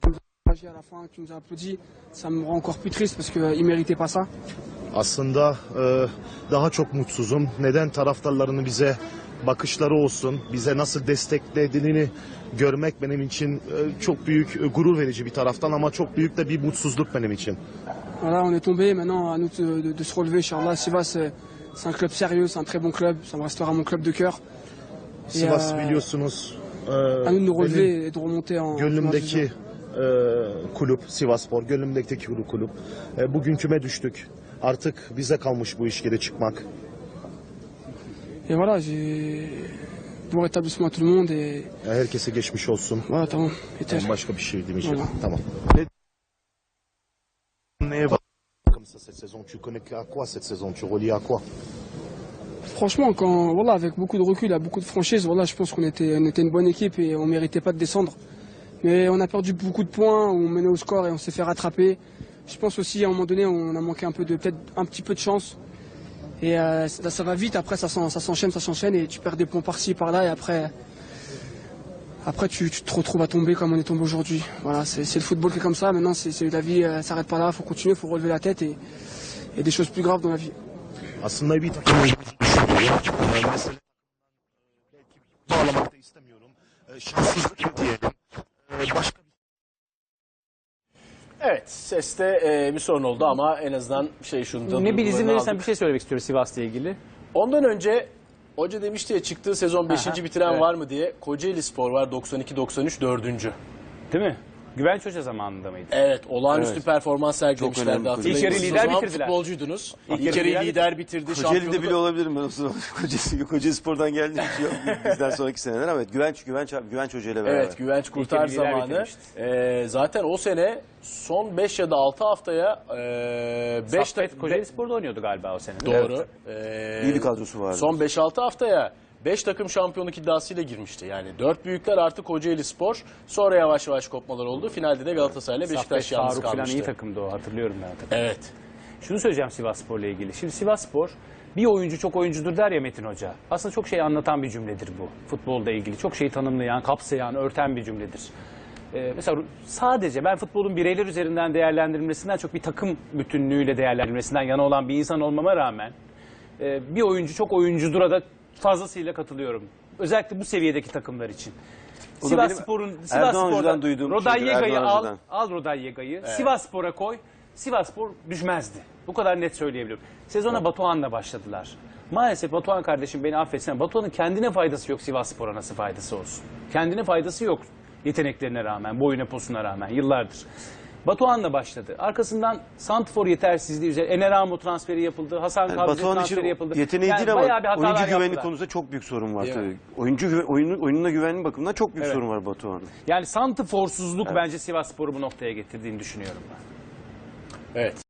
public à la fin, qui nous a applaudi, ça me rend encore plus triste parce qu'ils ne méritaient pas ça. Aslında e, daha çok mutsuzum. Neden taraftarlarını bize bakışları olsun, bize nasıl desteklediğini görmek benim için e, çok büyük e, gurur verici bir taraftan ama çok büyük de bir mutsuzluk benim için. Voilà, on est tombé, maintenant à nous de, de- de se relever. Inch'Allah, Sivas, c'est un club sérieux, c'est un très bon club, ça me restera mon club de cœur. Sivas euh, biliyorsunuz e, à nous de nous relever et de remonter en. en gönlümdeki division. E, kulüp Sivaspor, gönlümdeki kulüp. kulüp. E, bugün küme düştük. Artık bize kalmış bu iş geri çıkmak. Et voilà, j'ai. Bon rétablissement à tout le monde et E, herkese geçmiş olsun. voilà, tamam, yeter. Ben başka bir şey demeyeceğim. Tamam. Tamam. Ne... Neye bak? Comme ça cette saison, tu connais à quoi cette saison Tu relis à quoi Franchement, quand, voilà, avec beaucoup de recul, à beaucoup de franchise, voilà, je pense qu'on était, on était une bonne équipe et on méritait pas de descendre. Mais on a perdu beaucoup de points, on menait au score et on s'est fait rattraper. Je pense aussi, à un moment donné, on a manqué un peu de, peut-être un petit peu de chance. Et euh, ça, ça va vite, après ça s'en- ça s'enchaîne, ça s'enchaîne et tu perds des points par-ci, par-là et après, après tu, te retrouves à tomber comme on est tombé aujourd'hui. Voilà, c'est le football qui est comme ça. Maintenant, c'est la vie euh, s'arrête pas là, faut continuer, faut relever la tête et, et des choses plus graves dans la vie. Evet seste e, bir sorun oldu ama en azından şey şunu Ne bir izin verirsen bir şey söylemek istiyorum Sivas'la ilgili. Ondan önce hoca demişti ya çıktığı sezon 5. Aha, bitiren evet. var mı diye. Kocaeli Spor var 92-93 4. Değil mi? Güvenç Hoca zamanında mıydı? Evet olağanüstü Evet. performans sergilemişlerdi önemli. hatırlayın. İlk yarı Siz o lider zaman bitirdiler. futbolcuydunuz. İlk yarı yarı lider lider bitirdi. Kocaeli'de şampiyonluk- bile olabilirim ben o zaman. Kocaeli, Kocaeli Spor'dan geldiğim için yok. Bizden sonraki seneler ama evet, Güvenç, Güvenç, abi, Güvenç Hoca ile beraber. Evet Güvenç Kurtar yarı lider zamanı. bitirmişti. E, zaten o sene son 5 ya da 6 haftaya 5 Saffet Kocaeli Spor'da oynuyordu galiba o sene. Doğru. E, İyi bir kadrosu vardı. Son 5-6 haftaya 5 takım şampiyonluk iddiasıyla girmişti. Yani 4 büyükler artı Kocaeli Spor. Sonra yavaş yavaş kopmalar oldu. Finalde de Galatasaray'la Beşiktaş Saffet yalnız Faruk falan kalmıştı. iyi takımdı o hatırlıyorum ben. Takım. Evet. Şunu söyleyeceğim Sivasspor'la ilgili. Şimdi Sivasspor bir oyuncu çok oyuncudur der ya Metin Hoca. Aslında çok şey anlatan bir cümledir bu. Futbolda ilgili. Çok şeyi tanımlayan, kapsayan, örten bir cümledir. Ee, mesela sadece ben futbolun bireyler üzerinden değerlendirilmesinden çok bir takım bütünlüğüyle değerlendirilmesinden yana olan bir insan olmama rağmen e, bir oyuncu çok oyuncudura da fazlasıyla katılıyorum. Özellikle bu seviyedeki takımlar için. O da benim Sivasspor'un Erdoğan Sivasspor'da Hoca'dan duyduğum şeydir, Erdoğan al, Hoca'dan. al Rodayyega'yı Sivasspor'a koy. Sivasspor düşmezdi. Bu kadar net söyleyebiliyorum. Sezona Batuhan'la başladılar. Maalesef Batuhan kardeşim beni affetsin. Batuhan'ın kendine faydası yok Sivasspor'a nasıl faydası olsun. Kendine faydası yok yeteneklerine rağmen, boyuna posuna rağmen yıllardır. Batuhan'la başladı. Arkasından Santfor yetersizliği üzerine Eneramo transferi yapıldı. Hasan Yani Kabze Batuhan transferi yapıldı. yeteneği Yani değil ama bayağı bir hatalar oyuncu yaptılar. konusunda çok büyük sorun var tabii. Oyuncu oyunu, oyununa güvenlik bakımından çok büyük Evet. sorun var Batuhan'ın. Yani santiforsuzluk bence Sivasspor'u bu noktaya getirdiğini düşünüyorum ben. Evet.